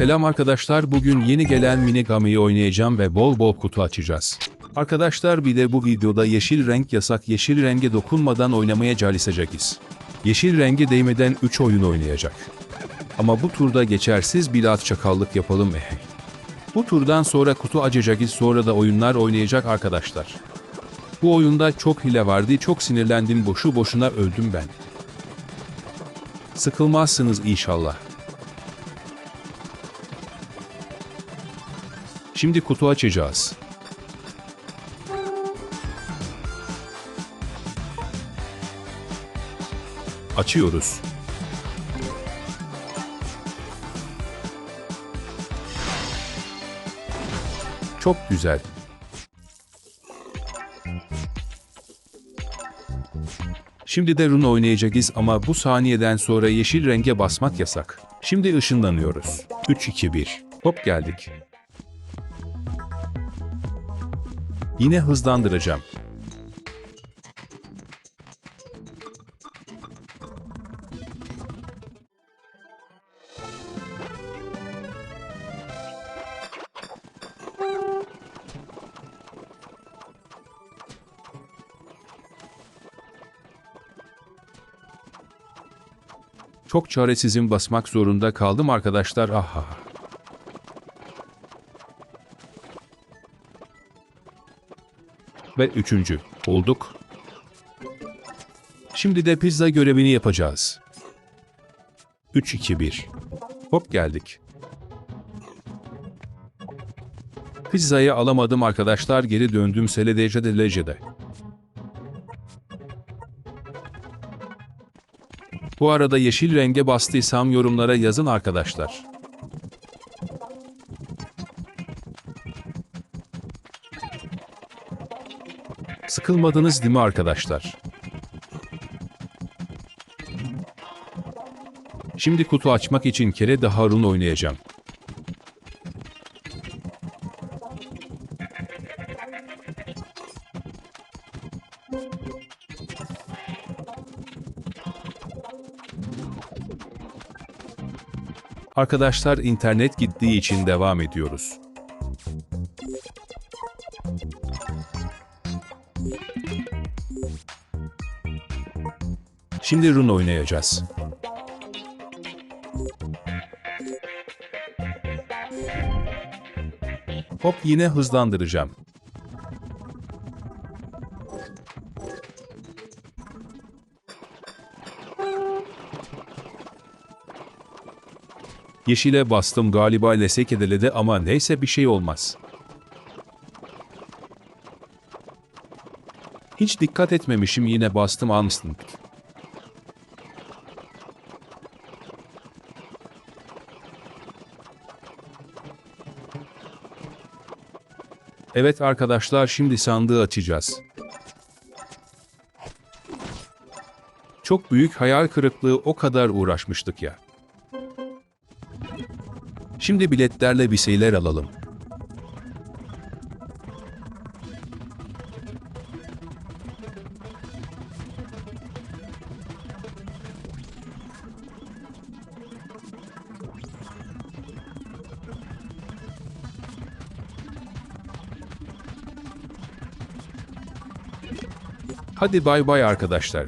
Selam arkadaşlar bugün yeni gelen Minigami'yi oynayacağım ve bol bol kutu açacağız. Arkadaşlar bir de bu videoda yeşil renk yasak yeşil renge dokunmadan oynamaya çalışacağız. Yeşil renge değmeden 3 oyun oynayacak. Ama bu turda geçersiz biraz çakallık yapalım eh. Bu turdan sonra kutu açacağız sonra da oyunlar oynayacak arkadaşlar. Bu oyunda çok hile vardı çok sinirlendim boşu boşuna öldüm ben. Sıkılmazsınız inşallah. Şimdi kutu açacağız. Açıyoruz. Çok güzel. Şimdi de rune oynayacağız ama bu saniyeden sonra yeşil renge basmak yasak. Şimdi ışınlanıyoruz. 3 2 1. Hop geldik. Yine hızlandıracağım. Çok çaresizim basmak zorunda kaldım arkadaşlar. Aha. Ve üçüncü. Olduk. Şimdi de pizza görevini yapacağız. 3 2 1. Hop geldik. Pizzayı alamadım arkadaşlar geri döndüm seledece lecede. Bu arada yeşil renge bastıysam yorumlara yazın arkadaşlar. Sıkılmadınız değil mi arkadaşlar? Şimdi kutu açmak için kere daha run oynayacağım. Arkadaşlar internet gittiği için devam ediyoruz. Şimdi run oynayacağız. Hop yine hızlandıracağım. Yeşile bastım galiba lesek ediledi ama neyse bir şey olmaz. Hiç dikkat etmemişim yine bastım ansın. Evet arkadaşlar şimdi sandığı açacağız. Çok büyük hayal kırıklığı o kadar uğraşmıştık ya. Şimdi biletlerle bir şeyler alalım. Hadi bay bay arkadaşlar.